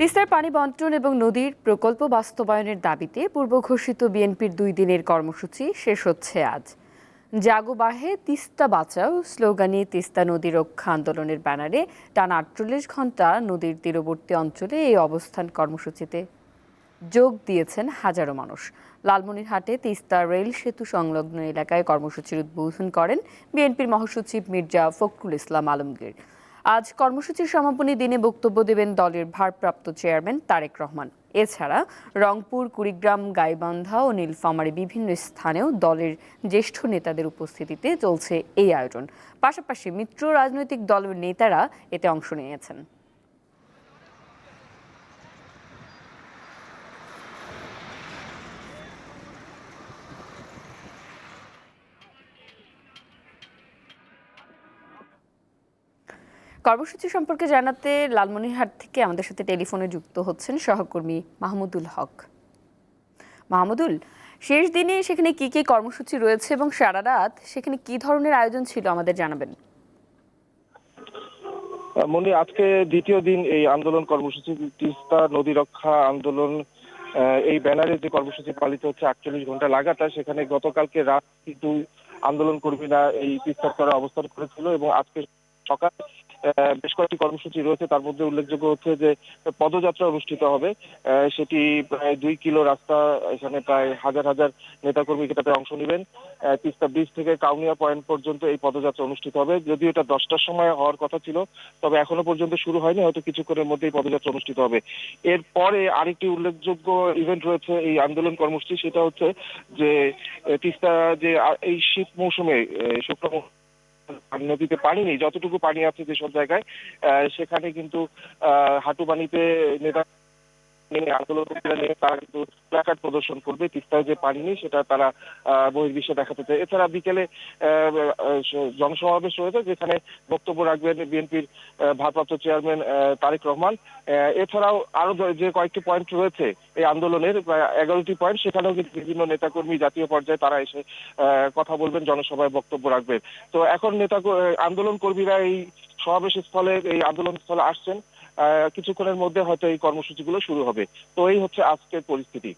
তিস্তার পানি বন্টন এবং নদীর প্রকল্প বাস্তবায়নের দাবিতে পূর্ব ঘোষিত বিএনপির দুই দিনের কর্মসূচি শেষ হচ্ছে আজ। জাগো বাহে তিস্তা বাঁচাও স্লোগানে তিস্তা নদী রক্ষা আন্দোলনের ব্যানারে টানা আটচল্লিশ ঘণ্টা নদীর তীরবর্তী অঞ্চলে এই অবস্থান কর্মসূচিতে যোগ দিয়েছেন হাজারো মানুষ। লালমনিরহাটে তিস্তা রেল সেতু সংলগ্ন এলাকায় কর্মসূচির উদ্বোধন করেন বিএনপির মহাসচিব মির্জা ফখরুল ইসলাম আলমগীর। আজ কর্মসূচির সমাপনী দিনে বক্তব্য দেবেন দলের ভারপ্রাপ্ত চেয়ারম্যান তারেক রহমান। এছাড়া রংপুর, কুড়িগ্রাম, গাইবান্ধা ও নীলফামারী বিভিন্ন স্থানেও দলের জ্যেষ্ঠ নেতাদের উপস্থিতিতে চলছে এই আয়োজন। পাশাপাশি মিত্র রাজনৈতিক দলের নেতারা এতে অংশ নিয়েছেন। কর্মসূচি সম্পর্কে জানাতে লালমনিরহাট থেকে আমাদের সাথে টেলিফোনে যুক্ত হচ্ছেন সহকর্মী মাহমুদুল হক। মাহমুদুল, শেষ দিনে সেখানে কি কি কর্মসূচি রয়েছে এবং সারা রাত সেখানে কি ধরনের আয়োজন ছিল আমাদের জানাবেন। মনি আজকে দ্বিতীয় দিন এই আন্দোলন কর্মসূচি, তিস্তা নদী রক্ষা আন্দোলন এই ব্যানারে যে কর্মসূচি পালিত হচ্ছে আটচল্লিশ ঘণ্টা লাগাতার, সেখানে গতকালকে রাত কিন্তু আন্দোলন কর্মীরা এই তিস্তার তরে অবস্থান করেছিল এবং আজকে সকাল বেশ কয়েকটি কর্মসূচি রয়েছে। তার মধ্যে উল্লেখযোগ্য হচ্ছে যে, পদযাত্রা অনুষ্ঠিত হবে। সেটি প্রায় দুই কিলো রাস্তা, এখানে প্রায় হাজার হাজার নেতাকর্মী এটাতে অংশ নেবেন। তিস্তা ব্রিজ থেকে কাউনিয়া পয়েন্ট পর্যন্ত এই পদযাত্রা অনুষ্ঠিত হবে। যদিও এটা দশটার সময় হওয়ার কথা ছিল, তবে এখনও পর্যন্ত শুরু হয়নি। হয়তো কিছুক্ষণের মধ্যেই পদযাত্রা অনুষ্ঠিত হবে। এরপরে আরেকটি উল্লেখযোগ্য ইভেন্ট রয়েছে এই আন্দোলন কর্মসূচি। সেটা হচ্ছে যে, তিস্তা যে এই শীত মৌসুমে মৌ- নদীতে পানি নেই যতটুকু পানি আছে যেসব জায়গায় সেখানে কিন্তু হাঁটু পানিতে নেতা নেমে আন্দোলনকারীরা নেমে তারা কিন্তু প্ল্যাকার্ড প্রদর্শন করবে, তিস্তায় যে পানি নেই সেটা তারা বহির্বিশ্বে দেখাতে চায়। এছাড়া বিকেলে জনসমাবেশ রয়েছে যেখানে বক্তব্য রাখবেন বিএনপির ভারপ্রাপ্ত চেয়ারম্যান তারেক রহমান। এছাড়াও আরও যে- কয়েকটি পয়েন্ট রয়েছে এই আন্দোলনের, প্রায় এগারোটি পয়েন্ট, সেখানেও কিন্তু বিভিন্ন নেতাকর্মী জাতীয় পর্যায়ে তারা এসে কথা বলবেন, জনসভায় বক্তব্য রাখবেন। তো এখন নেতা আন্দোলন কর্মীরা এই সমাবেশ স্থলে, এই আন্দোলন স্থলে আসছেন। কিছুক্ষণের মধ্যে হয়তো এই কর্মসূচিগুলো শুরু হবে। তো এই হচ্ছে আজকের পরিস্থিতি।